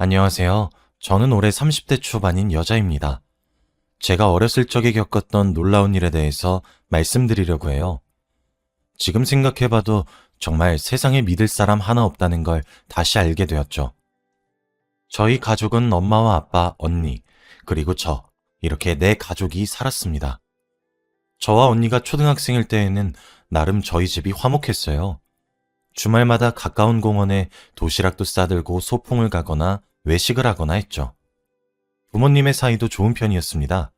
안녕하세요. 저는 올해 30대 초반인 여자입니다. 제가 어렸을 적에 겪었던 놀라운 일에 대해서 말씀드리려고 해요. 지금 생각해봐도 정말 세상에 믿을 사람 하나 없다는 걸 다시 알게 되었죠. 저희 가족은 엄마와 아빠, 언니, 그리고 저, 이렇게 네 가족이 살았습니다. 저와 언니가 초등학생일 때에는 나름 저희 집이 화목했어요. 주말마다 가까운 공원에 도시락도 싸들고 소풍을 가거나 외식을 하거나 했죠. 부모님의 사이도 좋은 편이었습니다.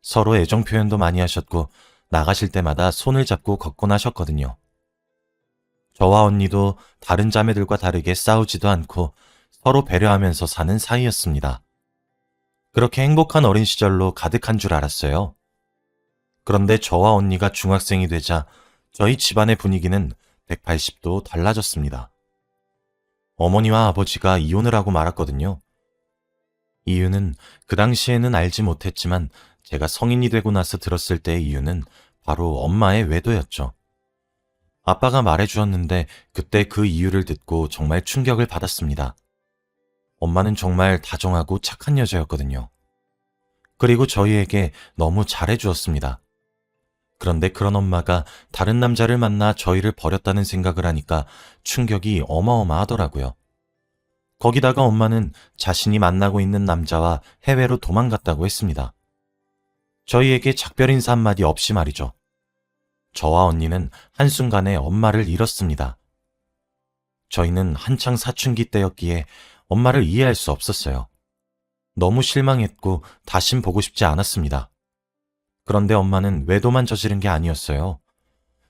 서로 애정 표현도 많이 하셨고 나가실 때마다 손을 잡고 걷곤 하셨거든요. 저와 언니도 다른 자매들과 다르게 싸우지도 않고 서로 배려하면서 사는 사이였습니다. 그렇게 행복한 어린 시절로 가득한 줄 알았어요. 그런데 저와 언니가 중학생이 되자 저희 집안의 분위기는 180도 달라졌습니다. 어머니와 아버지가 이혼을 하고 말았거든요. 이유는 그 당시에는 알지 못했지만 제가 성인이 되고 나서 들었을 때의 이유는 바로 엄마의 외도였죠. 아빠가 말해주었는데 그때 그 이유를 듣고 정말 충격을 받았습니다. 엄마는 정말 다정하고 착한 여자였거든요. 그리고 저희에게 너무 잘해주었습니다. 그런데 그런 엄마가 다른 남자를 만나 저희를 버렸다는 생각을 하니까 충격이 어마어마하더라고요. 거기다가 엄마는 자신이 만나고 있는 남자와 해외로 도망갔다고 했습니다. 저희에게 작별 인사 한마디 없이 말이죠. 저와 언니는 한순간에 엄마를 잃었습니다. 저희는 한창 사춘기 때였기에 엄마를 이해할 수 없었어요. 너무 실망했고 다신 보고 싶지 않았습니다. 그런데 엄마는 외도만 저지른 게 아니었어요.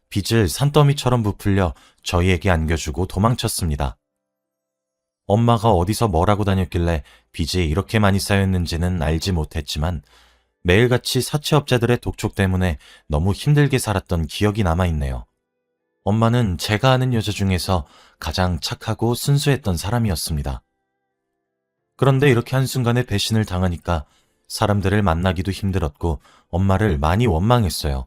빚을 산더미처럼 부풀려 저희에게 안겨주고 도망쳤습니다. 엄마가 어디서 뭘 하고 다녔길래 빚이 이렇게 많이 쌓였는지는 알지 못했지만 매일같이 사채업자들의 독촉 때문에 너무 힘들게 살았던 기억이 남아있네요. 엄마는 제가 아는 여자 중에서 가장 착하고 순수했던 사람이었습니다. 그런데 이렇게 한순간에 배신을 당하니까 사람들을 만나기도 힘들었고 엄마를 많이 원망했어요.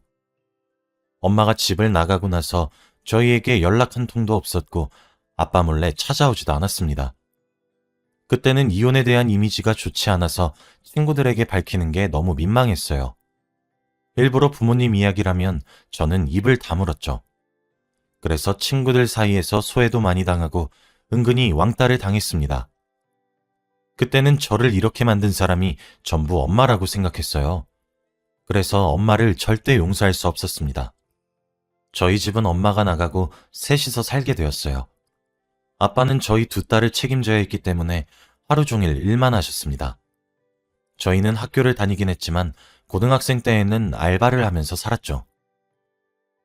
엄마가 집을 나가고 나서 저희에게 연락 한 통도 없었고 아빠 몰래 찾아오지도 않았습니다. 그때는 이혼에 대한 이미지가 좋지 않아서 친구들에게 밝히는 게 너무 민망했어요. 일부러 부모님 이야기라면 저는 입을 다물었죠. 그래서 친구들 사이에서 소외도 많이 당하고 은근히 왕따를 당했습니다. 그때는 저를 이렇게 만든 사람이 전부 엄마라고 생각했어요. 그래서 엄마를 절대 용서할 수 없었습니다. 저희 집은 엄마가 나가고 셋이서 살게 되었어요. 아빠는 저희 두 딸을 책임져야 했기 때문에 하루 종일 일만 하셨습니다. 저희는 학교를 다니긴 했지만 고등학생 때에는 알바를 하면서 살았죠.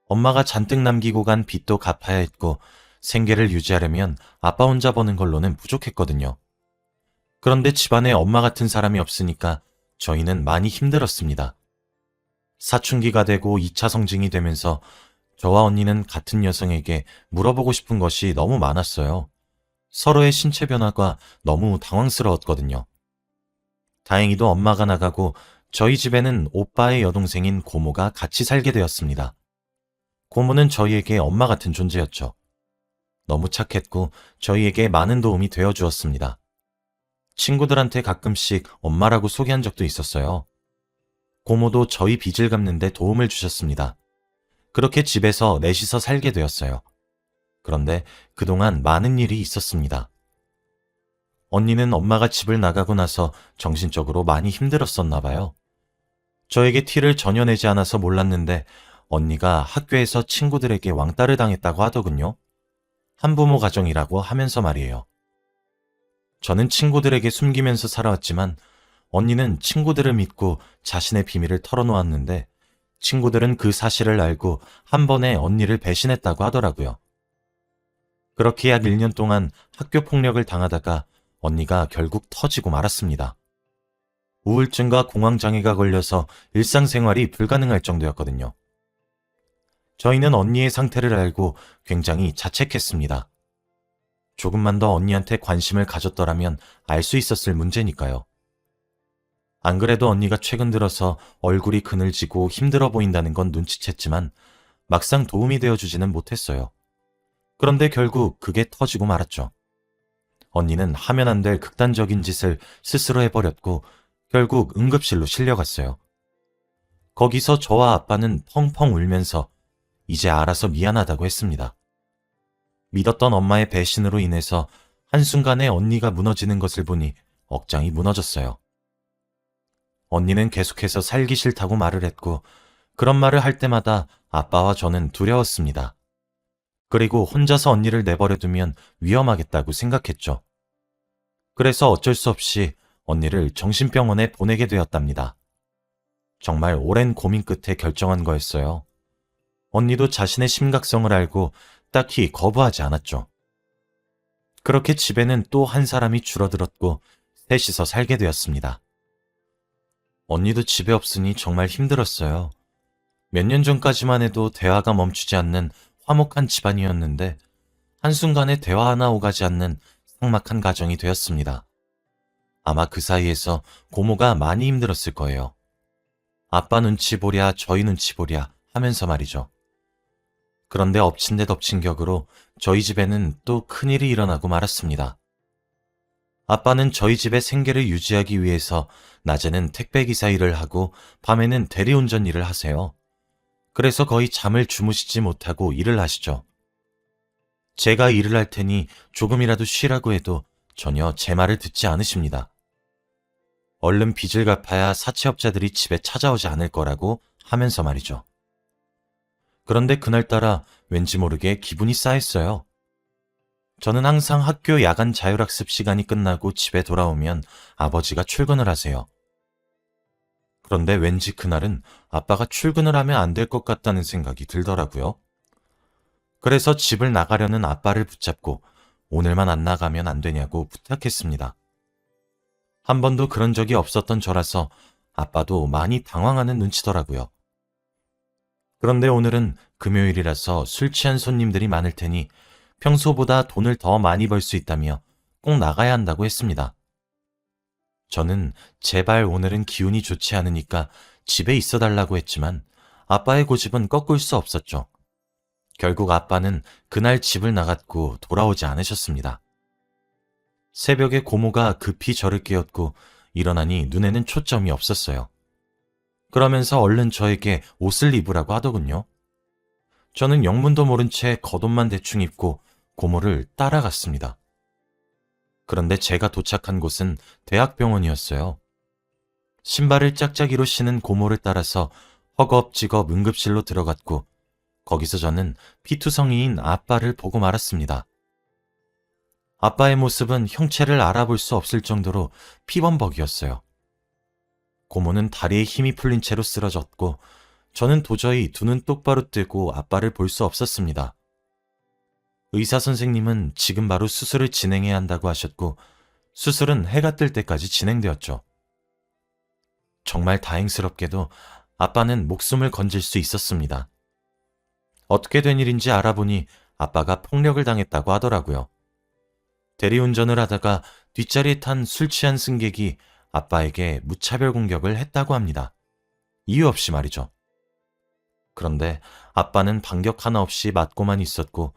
엄마가 잔뜩 남기고 간 빚도 갚아야 했고 생계를 유지하려면 아빠 혼자 버는 걸로는 부족했거든요. 그런데 집안에 엄마 같은 사람이 없으니까 저희는 많이 힘들었습니다. 사춘기가 되고 2차 성징이 되면서 저와 언니는 같은 여성에게 물어보고 싶은 것이 너무 많았어요. 서로의 신체 변화가 너무 당황스러웠거든요. 다행히도 엄마가 나가고 저희 집에는 오빠의 여동생인 고모가 같이 살게 되었습니다. 고모는 저희에게 엄마 같은 존재였죠. 너무 착했고 저희에게 많은 도움이 되어 주었습니다. 친구들한테 가끔씩 엄마라고 소개한 적도 있었어요. 고모도 저희 빚을 갚는데 도움을 주셨습니다. 그렇게 집에서 넷이서 살게 되었어요. 그런데 그동안 많은 일이 있었습니다. 언니는 엄마가 집을 나가고 나서 정신적으로 많이 힘들었었나 봐요. 저에게 티를 전혀 내지 않아서 몰랐는데 언니가 학교에서 친구들에게 왕따를 당했다고 하더군요. 한부모 가정이라고 하면서 말이에요. 저는 친구들에게 숨기면서 살아왔지만 언니는 친구들을 믿고 자신의 비밀을 털어놓았는데 친구들은 그 사실을 알고 한 번에 언니를 배신했다고 하더라고요. 그렇게 약 1년 동안 학교 폭력을 당하다가 언니가 결국 터지고 말았습니다. 우울증과 공황장애가 걸려서 일상생활이 불가능할 정도였거든요. 저희는 언니의 상태를 알고 굉장히 자책했습니다. 조금만 더 언니한테 관심을 가졌더라면 알 수 있었을 문제니까요. 안 그래도 언니가 최근 들어서 얼굴이 그늘지고 힘들어 보인다는 건 눈치챘지만 막상 도움이 되어주지는 못했어요. 그런데 결국 그게 터지고 말았죠. 언니는 하면 안 될 극단적인 짓을 스스로 해버렸고 결국 응급실로 실려갔어요. 거기서 저와 아빠는 펑펑 울면서 이제 알아서 미안하다고 했습니다. 믿었던 엄마의 배신으로 인해서 한순간에 언니가 무너지는 것을 보니 억장이 무너졌어요. 언니는 계속해서 살기 싫다고 말을 했고 그런 말을 할 때마다 아빠와 저는 두려웠습니다. 그리고 혼자서 언니를 내버려 두면 위험하겠다고 생각했죠. 그래서 어쩔 수 없이 언니를 정신병원에 보내게 되었답니다. 정말 오랜 고민 끝에 결정한 거였어요. 언니도 자신의 심각성을 알고 딱히 거부하지 않았죠. 그렇게 집에는 또 한 사람이 줄어들었고 셋이서 살게 되었습니다. 언니도 집에 없으니 정말 힘들었어요. 몇 년 전까지만 해도 대화가 멈추지 않는 화목한 집안이었는데 한순간에 대화 하나 오가지 않는 삭막한 가정이 되었습니다. 아마 그 사이에서 고모가 많이 힘들었을 거예요. 아빠 눈치 보랴 저희 눈치 보랴 하면서 말이죠. 그런데 엎친 데 덮친 격으로 저희 집에는 또 큰일이 일어나고 말았습니다. 아빠는 저희 집의 생계를 유지하기 위해서 낮에는 택배기사 일을 하고 밤에는 대리운전 일을 하세요. 그래서 거의 잠을 주무시지 못하고 일을 하시죠. 제가 일을 할 테니 조금이라도 쉬라고 해도 전혀 제 말을 듣지 않으십니다. 얼른 빚을 갚아야 사채업자들이 집에 찾아오지 않을 거라고 하면서 말이죠. 그런데 그날따라 왠지 모르게 기분이 싸했어요. 저는 항상 학교 야간 자율학습 시간이 끝나고 집에 돌아오면 아버지가 출근을 하세요. 그런데 왠지 그날은 아빠가 출근을 하면 안 될 것 같다는 생각이 들더라고요. 그래서 집을 나가려는 아빠를 붙잡고 오늘만 안 나가면 안 되냐고 부탁했습니다. 한 번도 그런 적이 없었던 저라서 아빠도 많이 당황하는 눈치더라고요. 그런데 오늘은 금요일이라서 술 취한 손님들이 많을 테니 평소보다 돈을 더 많이 벌 수 있다며 꼭 나가야 한다고 했습니다. 저는 제발 오늘은 기운이 좋지 않으니까 집에 있어 달라고 했지만 아빠의 고집은 꺾을 수 없었죠. 결국 아빠는 그날 집을 나갔고 돌아오지 않으셨습니다. 새벽에 고모가 급히 저를 깨웠고 일어나니 눈에는 초점이 없었어요. 그러면서 얼른 저에게 옷을 입으라고 하더군요. 저는 영문도 모른 채 겉옷만 대충 입고 고모를 따라갔습니다. 그런데 제가 도착한 곳은 대학병원이었어요. 신발을 짝짝이로 신은 고모를 따라서 허겁지겁 응급실로 들어갔고 거기서 저는 피투성이인 아빠를 보고 말았습니다. 아빠의 모습은 형체를 알아볼 수 없을 정도로 피범벅이었어요. 고모는 다리에 힘이 풀린 채로 쓰러졌고 저는 도저히 두 눈 똑바로 뜨고 아빠를 볼 수 없었습니다. 의사 선생님은 지금 바로 수술을 진행해야 한다고 하셨고 수술은 해가 뜰 때까지 진행되었죠. 정말 다행스럽게도 아빠는 목숨을 건질 수 있었습니다. 어떻게 된 일인지 알아보니 아빠가 폭력을 당했다고 하더라고요. 대리운전을 하다가 뒷자리에 탄 술 취한 승객이 아빠에게 무차별 공격을 했다고 합니다. 이유 없이 말이죠. 그런데 아빠는 반격 하나 없이 맞고만 있었고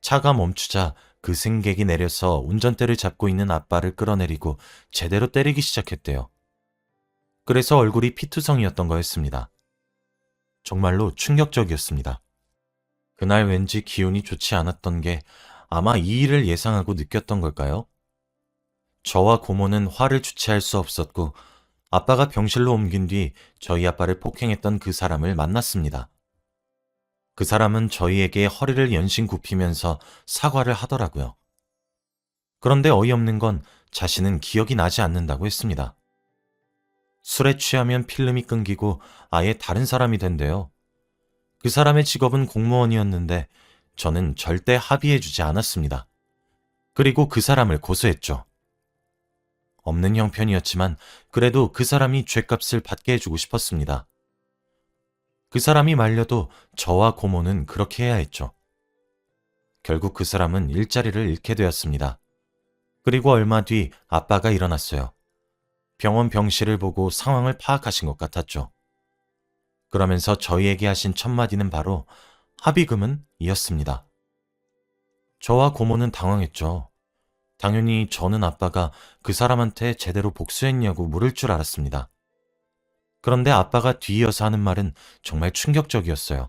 차가 멈추자 그 승객이 내려서 운전대를 잡고 있는 아빠를 끌어내리고 제대로 때리기 시작했대요. 그래서 얼굴이 피투성이었던 거였습니다. 정말로 충격적이었습니다. 그날 왠지 기운이 좋지 않았던 게 아마 이 일을 예상하고 느꼈던 걸까요? 저와 고모는 화를 주체할 수 없었고 아빠가 병실로 옮긴 뒤 저희 아빠를 폭행했던 그 사람을 만났습니다. 그 사람은 저희에게 허리를 연신 굽히면서 사과를 하더라고요. 그런데 어이없는 건 자신은 기억이 나지 않는다고 했습니다. 술에 취하면 필름이 끊기고 아예 다른 사람이 된대요. 그 사람의 직업은 공무원이었는데 저는 절대 합의해주지 않았습니다. 그리고 그 사람을 고소했죠. 없는 형편이었지만 그래도 그 사람이 죗값을 받게 해주고 싶었습니다. 그 사람이 말려도 저와 고모는 그렇게 해야 했죠. 결국 그 사람은 일자리를 잃게 되었습니다. 그리고 얼마 뒤 아빠가 일어났어요. 병원 병실을 보고 상황을 파악하신 것 같았죠. 그러면서 저희에게 하신 첫 마디는 바로 합의금은 이었습니다. 저와 고모는 당황했죠. 당연히 저는 아빠가 그 사람한테 제대로 복수했냐고 물을 줄 알았습니다. 그런데 아빠가 뒤이어서 하는 말은 정말 충격적이었어요.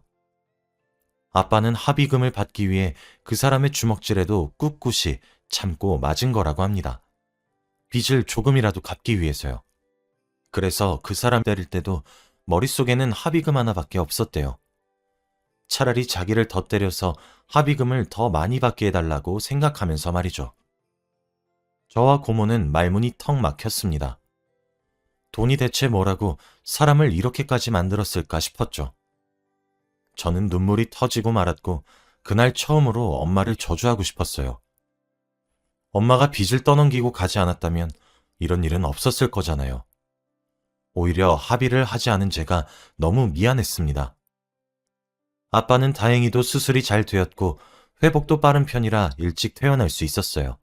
아빠는 합의금을 받기 위해 그 사람의 주먹질에도 꿋꿋이 참고 맞은 거라고 합니다. 빚을 조금이라도 갚기 위해서요. 그래서 그 사람 때릴 때도 머릿속에는 합의금 하나밖에 없었대요. 차라리 자기를 더 때려서 합의금을 더 많이 받게 해달라고 생각하면서 말이죠. 저와 고모는 말문이 턱 막혔습니다. 돈이 대체 뭐라고 사람을 이렇게까지 만들었을까 싶었죠. 저는 눈물이 터지고 말았고 그날 처음으로 엄마를 저주하고 싶었어요. 엄마가 빚을 떠넘기고 가지 않았다면 이런 일은 없었을 거잖아요. 오히려 합의를 하지 않은 제가 너무 미안했습니다. 아빠는 다행히도 수술이 잘 되었고 회복도 빠른 편이라 일찍 퇴원할 수 있었어요.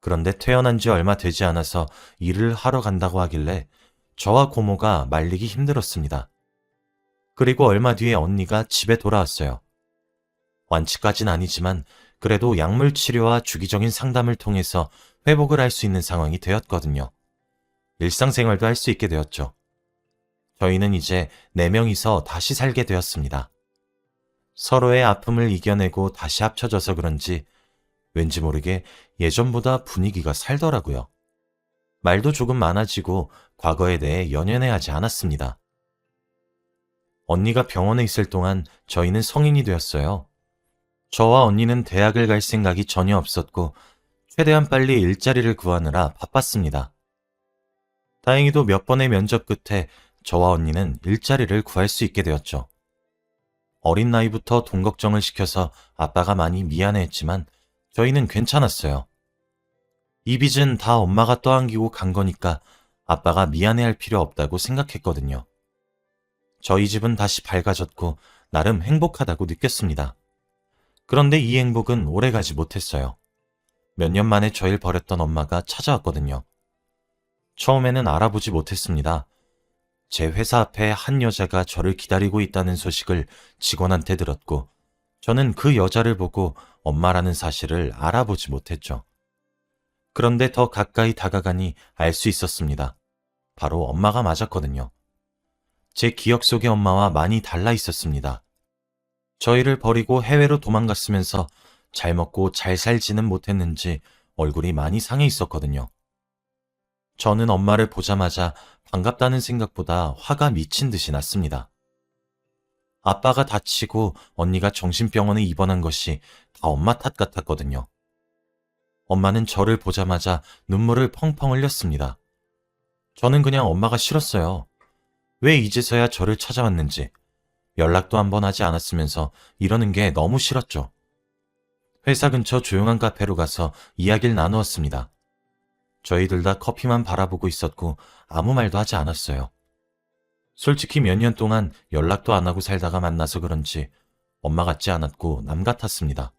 그런데 퇴원한 지 얼마 되지 않아서 일을 하러 간다고 하길래 저와 고모가 말리기 힘들었습니다. 그리고 얼마 뒤에 언니가 집에 돌아왔어요. 완치까진 아니지만 그래도 약물 치료와 주기적인 상담을 통해서 회복을 할 수 있는 상황이 되었거든요. 일상생활도 할 수 있게 되었죠. 저희는 이제 네 명이서 다시 살게 되었습니다. 서로의 아픔을 이겨내고 다시 합쳐져서 그런지 왠지 모르게 예전보다 분위기가 살더라고요. 말도 조금 많아지고 과거에 대해 연연해하지 않았습니다. 언니가 병원에 있을 동안 저희는 성인이 되었어요. 저와 언니는 대학을 갈 생각이 전혀 없었고 최대한 빨리 일자리를 구하느라 바빴습니다. 다행히도 몇 번의 면접 끝에 저와 언니는 일자리를 구할 수 있게 되었죠. 어린 나이부터 돈 걱정을 시켜서 아빠가 많이 미안해했지만 저희는 괜찮았어요. 이 빚은 다 엄마가 떠안기고 간 거니까 아빠가 미안해할 필요 없다고 생각했거든요. 저희 집은 다시 밝아졌고 나름 행복하다고 느꼈습니다. 그런데 이 행복은 오래가지 못했어요. 몇 년 만에 저를 버렸던 엄마가 찾아왔거든요. 처음에는 알아보지 못했습니다. 제 회사 앞에 한 여자가 저를 기다리고 있다는 소식을 직원한테 들었고, 저는 그 여자를 보고 엄마라는 사실을 알아보지 못했죠. 그런데 더 가까이 다가가니 알 수 있었습니다. 바로 엄마가 맞았거든요. 제 기억 속의 엄마와 많이 달라 있었습니다. 저희를 버리고 해외로 도망갔으면서 잘 먹고 잘 살지는 못했는지 얼굴이 많이 상해 있었거든요. 저는 엄마를 보자마자 반갑다는 생각보다 화가 미친 듯이 났습니다. 아빠가 다치고 언니가 정신병원에 입원한 것이 다 엄마 탓 같았거든요. 엄마는 저를 보자마자 눈물을 펑펑 흘렸습니다. 저는 그냥 엄마가 싫었어요. 왜 이제서야 저를 찾아왔는지, 연락도 한번 하지 않았으면서 이러는 게 너무 싫었죠. 회사 근처 조용한 카페로 가서 이야기를 나누었습니다. 저희들 다 커피만 바라보고 있었고 아무 말도 하지 않았어요. 솔직히 몇 년 동안 연락도 안 하고 살다가 만나서 그런지 엄마 같지 않았고 남 같았습니다.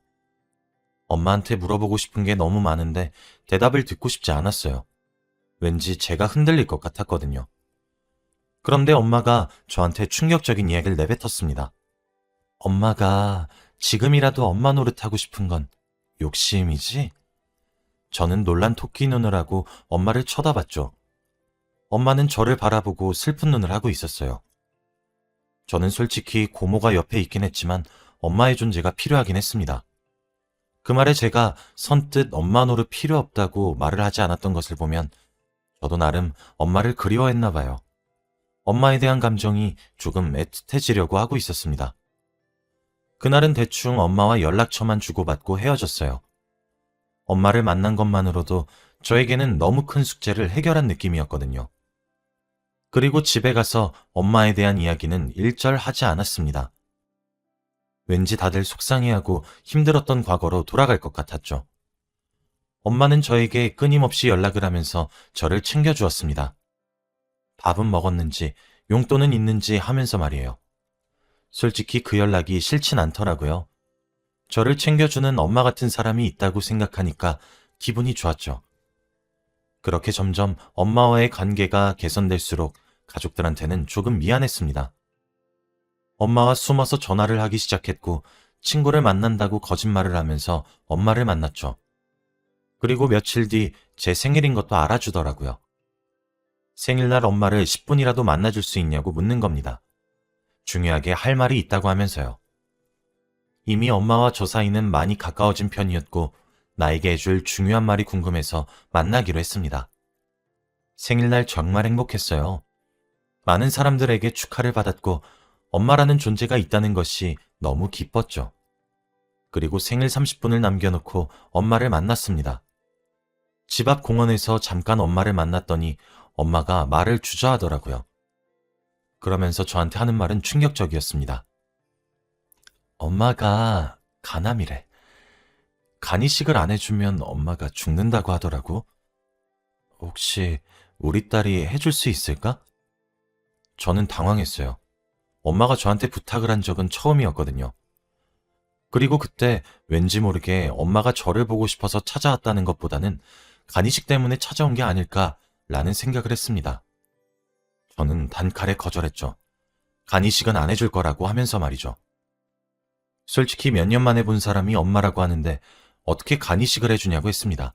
엄마한테 물어보고 싶은 게 너무 많은데 대답을 듣고 싶지 않았어요. 왠지 제가 흔들릴 것 같았거든요. 그런데 엄마가 저한테 충격적인 이야기를 내뱉었습니다. 엄마가 지금이라도 엄마 노릇하고 싶은 건 욕심이지? 저는 놀란 토끼 눈을 하고 엄마를 쳐다봤죠. 엄마는 저를 바라보고 슬픈 눈을 하고 있었어요. 저는 솔직히 고모가 옆에 있긴 했지만 엄마의 존재가 필요하긴 했습니다. 그 말에 제가 선뜻 엄마 노릇 필요 없다고 말을 하지 않았던 것을 보면 저도 나름 엄마를 그리워했나 봐요. 엄마에 대한 감정이 조금 애틋해지려고 하고 있었습니다. 그날은 대충 엄마와 연락처만 주고받고 헤어졌어요. 엄마를 만난 것만으로도 저에게는 너무 큰 숙제를 해결한 느낌이었거든요. 그리고 집에 가서 엄마에 대한 이야기는 일절 하지 않았습니다. 왠지 다들 속상해하고 힘들었던 과거로 돌아갈 것 같았죠. 엄마는 저에게 끊임없이 연락을 하면서 저를 챙겨주었습니다. 밥은 먹었는지 용돈은 있는지 하면서 말이에요. 솔직히 그 연락이 싫진 않더라고요. 저를 챙겨주는 엄마 같은 사람이 있다고 생각하니까 기분이 좋았죠. 그렇게 점점 엄마와의 관계가 개선될수록 가족들한테는 조금 미안했습니다. 엄마와 숨어서 전화를 하기 시작했고 친구를 만난다고 거짓말을 하면서 엄마를 만났죠. 그리고 며칠 뒤 제 생일인 것도 알아주더라고요. 생일날 엄마를 10분이라도 만나줄 수 있냐고 묻는 겁니다. 중요하게 할 말이 있다고 하면서요. 이미 엄마와 저 사이는 많이 가까워진 편이었고 나에게 해줄 중요한 말이 궁금해서 만나기로 했습니다. 생일날 정말 행복했어요. 많은 사람들에게 축하를 받았고 엄마라는 존재가 있다는 것이 너무 기뻤죠. 그리고 생일 30분을 남겨놓고 엄마를 만났습니다. 집 앞 공원에서 잠깐 엄마를 만났더니 엄마가 말을 주저하더라고요. 그러면서 저한테 하는 말은 충격적이었습니다. 엄마가 간암이래. 간이식을 안 해주면 엄마가 죽는다고 하더라고. 혹시 우리 딸이 해줄 수 있을까? 저는 당황했어요. 엄마가 저한테 부탁을 한 적은 처음이었거든요. 그리고 그때 왠지 모르게 엄마가 저를 보고 싶어서 찾아왔다는 것보다는 간이식 때문에 찾아온 게 아닐까라는 생각을 했습니다. 저는 단칼에 거절했죠. 간이식은 안 해줄 거라고 하면서 말이죠. 솔직히 몇 년 만에 본 사람이 엄마라고 하는데 어떻게 간이식을 해주냐고 했습니다.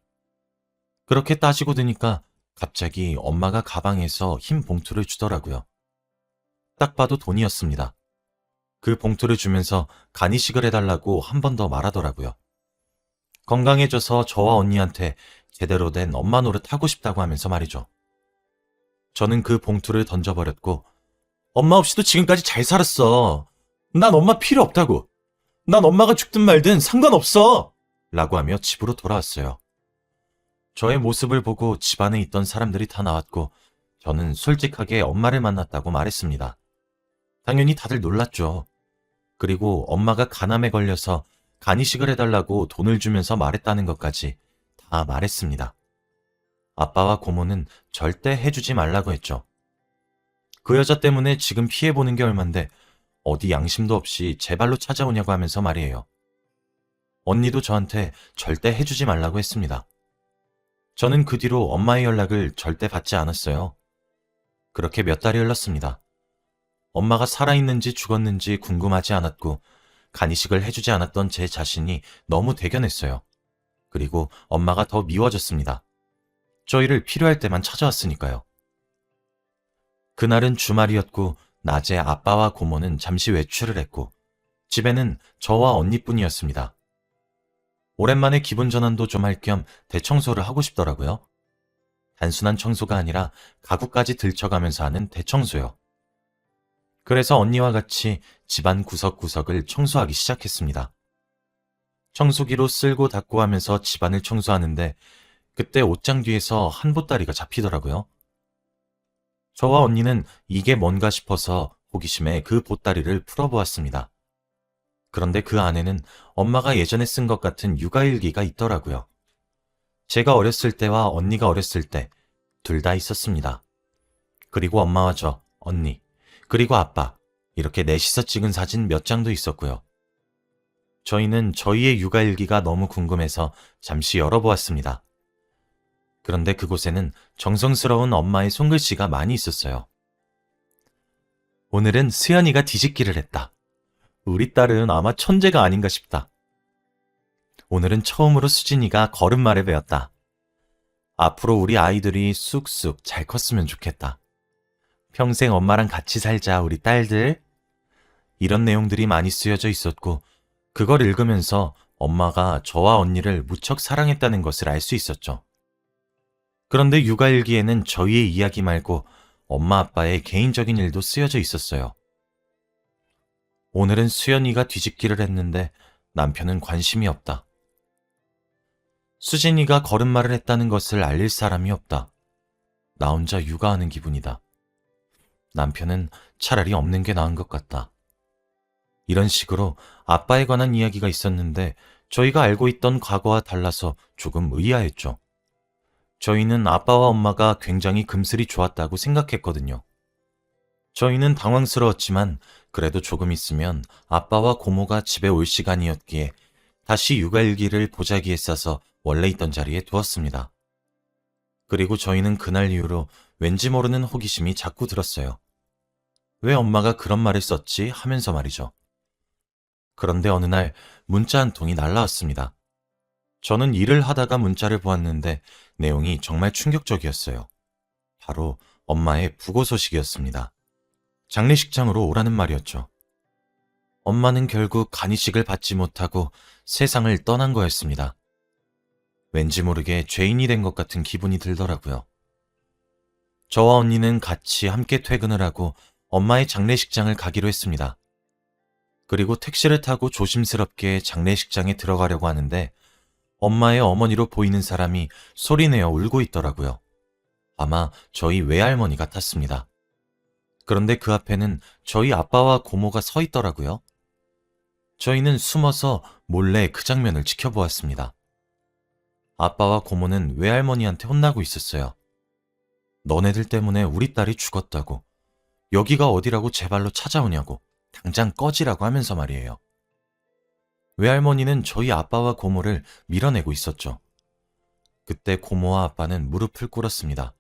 그렇게 따지고 드니까 갑자기 엄마가 가방에서 흰 봉투를 주더라고요. 딱 봐도 돈이었습니다. 그 봉투를 주면서 간이식을 해달라고 한 번 더 말하더라고요. 건강해져서 저와 언니한테 제대로 된 엄마 노릇 하고 싶다고 하면서 말이죠. 저는 그 봉투를 던져버렸고, 엄마 없이도 지금까지 잘 살았어. 난 엄마 필요 없다고. 난 엄마가 죽든 말든 상관없어! 라고 하며 집으로 돌아왔어요. 저의 모습을 보고 집안에 있던 사람들이 다 나왔고, 저는 솔직하게 엄마를 만났다고 말했습니다. 당연히 다들 놀랐죠. 그리고 엄마가 간암에 걸려서 간이식을 해달라고 돈을 주면서 말했다는 것까지 다 말했습니다. 아빠와 고모는 절대 해주지 말라고 했죠. 그 여자 때문에 지금 피해보는 게 얼만데 어디 양심도 없이 제 발로 찾아오냐고 하면서 말이에요. 언니도 저한테 절대 해주지 말라고 했습니다. 저는 그 뒤로 엄마의 연락을 절대 받지 않았어요. 그렇게 몇 달이 흘렀습니다. 엄마가 살아있는지 죽었는지 궁금하지 않았고 간이식을 해주지 않았던 제 자신이 너무 대견했어요. 그리고 엄마가 더 미워졌습니다. 저희를 필요할 때만 찾아왔으니까요. 그날은 주말이었고 낮에 아빠와 고모는 잠시 외출을 했고 집에는 저와 언니뿐이었습니다. 오랜만에 기분 전환도 좀 할 겸 대청소를 하고 싶더라고요. 단순한 청소가 아니라 가구까지 들쳐가면서 하는 대청소요. 그래서 언니와 같이 집안 구석구석을 청소하기 시작했습니다. 청소기로 쓸고 닦고 하면서 집안을 청소하는데 그때 옷장 뒤에서 한 보따리가 잡히더라고요. 저와 언니는 이게 뭔가 싶어서 호기심에 그 보따리를 풀어보았습니다. 그런데 그 안에는 엄마가 예전에 쓴 것 같은 육아일기가 있더라고요. 제가 어렸을 때와 언니가 어렸을 때 둘 다 있었습니다. 그리고 엄마와 저, 언니, 그리고 아빠, 이렇게 넷이서 찍은 사진 몇 장도 있었고요. 저희는 저희의 육아일기가 너무 궁금해서 잠시 열어보았습니다. 그런데 그곳에는 정성스러운 엄마의 손글씨가 많이 있었어요. 오늘은 수연이가 뒤집기를 했다. 우리 딸은 아마 천재가 아닌가 싶다. 오늘은 처음으로 수진이가 걸음마를 배웠다. 앞으로 우리 아이들이 쑥쑥 잘 컸으면 좋겠다. 평생 엄마랑 같이 살자, 우리 딸들. 이런 내용들이 많이 쓰여져 있었고, 그걸 읽으면서 엄마가 저와 언니를 무척 사랑했다는 것을 알 수 있었죠. 그런데 육아일기에는 저희의 이야기 말고 엄마 아빠의 개인적인 일도 쓰여져 있었어요. 오늘은 수연이가 뒤집기를 했는데 남편은 관심이 없다. 수진이가 걸음마를 했다는 것을 알릴 사람이 없다. 나 혼자 육아하는 기분이다. 남편은 차라리 없는 게 나은 것 같다. 이런 식으로 아빠에 관한 이야기가 있었는데 저희가 알고 있던 과거와 달라서 조금 의아했죠. 저희는 아빠와 엄마가 굉장히 금슬이 좋았다고 생각했거든요. 저희는 당황스러웠지만 그래도 조금 있으면 아빠와 고모가 집에 올 시간이었기에 다시 육아일기를 보자기에 싸서 원래 있던 자리에 두었습니다. 그리고 저희는 그날 이후로 왠지 모르는 호기심이 자꾸 들었어요. 왜 엄마가 그런 말을 썼지 하면서 말이죠. 그런데 어느 날 문자 한 통이 날라왔습니다. 저는 일을 하다가 문자를 보았는데 내용이 정말 충격적이었어요. 바로 엄마의 부고 소식이었습니다. 장례식장으로 오라는 말이었죠. 엄마는 결국 간이식을 받지 못하고 세상을 떠난 거였습니다. 왠지 모르게 죄인이 된 것 같은 기분이 들더라고요. 저와 언니는 같이 함께 퇴근을 하고 엄마의 장례식장을 가기로 했습니다. 그리고 택시를 타고 조심스럽게 장례식장에 들어가려고 하는데 엄마의 어머니로 보이는 사람이 소리내어 울고 있더라고요. 아마 저희 외할머니 같았습니다. 그런데 그 앞에는 저희 아빠와 고모가 서 있더라고요. 저희는 숨어서 몰래 그 장면을 지켜보았습니다. 아빠와 고모는 외할머니한테 혼나고 있었어요. 너네들 때문에 우리 딸이 죽었다고. 여기가 어디라고 제발로 찾아오냐고. 당장 꺼지라고 하면서 말이에요. 외할머니는 저희 아빠와 고모를 밀어내고 있었죠. 그때 고모와 아빠는 무릎을 꿇었습니다.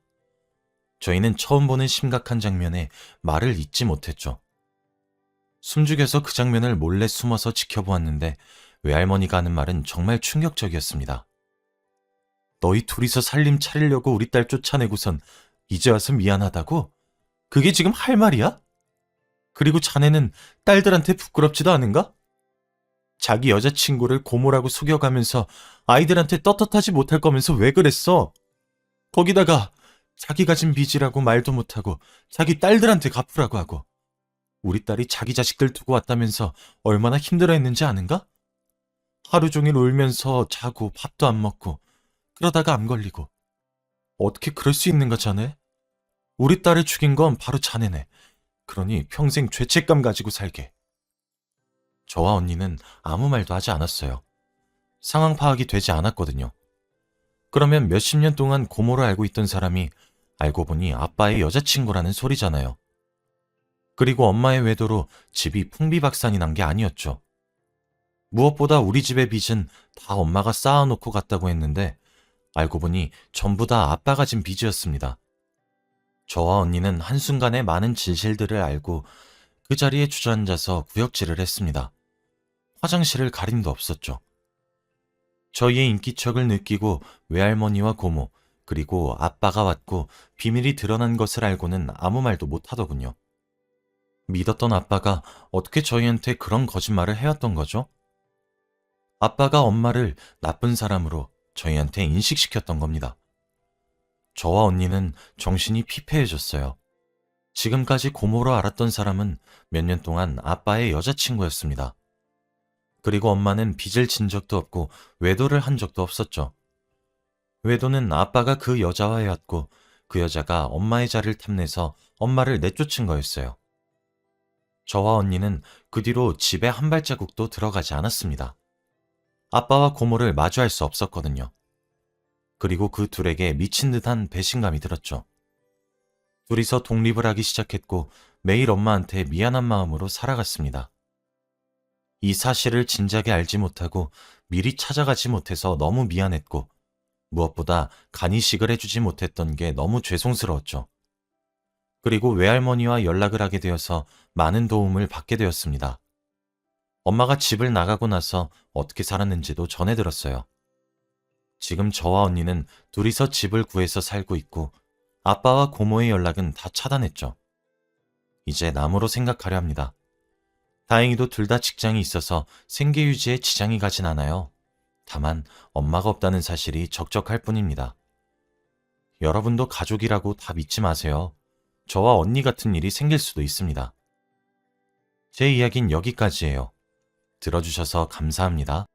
저희는 처음 보는 심각한 장면에 말을 잇지 못했죠. 숨죽여서 그 장면을 몰래 숨어서 지켜보았는데 외할머니가 하는 말은 정말 충격적이었습니다. 너희 둘이서 살림 차리려고 우리 딸 쫓아내고선 이제 와서 미안하다고? 그게 지금 할 말이야? 그리고 자네는 딸들한테 부끄럽지도 않은가? 자기 여자친구를 고모라고 속여가면서 아이들한테 떳떳하지 못할 거면서 왜 그랬어? 거기다가 자기 가 진 빚이라고 말도 못하고 자기 딸들한테 갚으라고 하고 우리 딸이 자기 자식들 두고 왔다면서 얼마나 힘들어 했는지 아는가? 하루 종일 울면서 자고 밥도 안 먹고 그러다가 암 걸리고 어떻게 그럴 수 있는가 자네? 우리 딸을 죽인 건 바로 자네네. 그러니 평생 죄책감 가지고 살게. 저와 언니는 아무 말도 하지 않았어요. 상황 파악이 되지 않았거든요. 그러면 몇십 년 동안 고모를 알고 있던 사람이 알고 보니 아빠의 여자친구라는 소리잖아요. 그리고 엄마의 외도로 집이 풍비박산이 난 게 아니었죠. 무엇보다 우리 집의 빚은 다 엄마가 쌓아놓고 갔다고 했는데 알고 보니 전부 다 아빠가 진 빚이었습니다. 저와 언니는 한순간에 많은 진실들을 알고 그 자리에 주저앉아서 구역질을 했습니다. 화장실을 가림도 없었죠. 저희의 인기척을 느끼고 외할머니와 고모, 그리고 아빠가 왔고 비밀이 드러난 것을 알고는 아무 말도 못하더군요. 믿었던 아빠가 어떻게 저희한테 그런 거짓말을 해왔던 거죠? 아빠가 엄마를 나쁜 사람으로 저희한테 인식시켰던 겁니다. 저와 언니는 정신이 피폐해졌어요. 지금까지 고모로 알았던 사람은 몇 년 동안 아빠의 여자친구였습니다. 그리고 엄마는 빚을 진 적도 없고 외도를 한 적도 없었죠. 외도는 아빠가 그 여자와 해왔고 그 여자가 엄마의 자리를 탐내서 엄마를 내쫓은 거였어요. 저와 언니는 그 뒤로 집에 한 발자국도 들어가지 않았습니다. 아빠와 고모를 마주할 수 없었거든요. 그리고 그 둘에게 미친 듯한 배신감이 들었죠. 둘이서 독립을 하기 시작했고 매일 엄마한테 미안한 마음으로 살아갔습니다. 이 사실을 진작에 알지 못하고 미리 찾아가지 못해서 너무 미안했고 무엇보다 간이식을 해주지 못했던 게 너무 죄송스러웠죠. 그리고 외할머니와 연락을 하게 되어서 많은 도움을 받게 되었습니다. 엄마가 집을 나가고 나서 어떻게 살았는지도 전해 들었어요. 지금 저와 언니는 둘이서 집을 구해서 살고 있고 아빠와 고모의 연락은 다 차단했죠. 이제 남으로 생각하려 합니다. 다행히도 둘 다 직장이 있어서 생계 유지에 지장이 가진 않아요. 다만 엄마가 없다는 사실이 적적할 뿐입니다. 여러분도 가족이라고 다 믿지 마세요. 저와 언니 같은 일이 생길 수도 있습니다. 제 이야기는 여기까지예요. 들어주셔서 감사합니다.